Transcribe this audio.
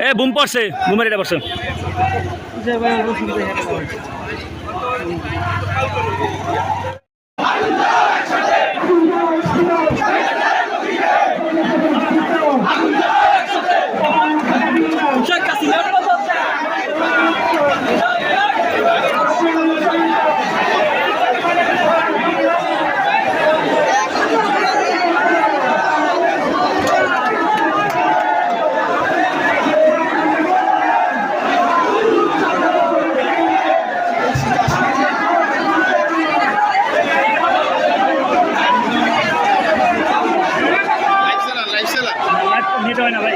এ broom পড়ছে বুমের এটা পড়ছে। নেট হয় না ভাই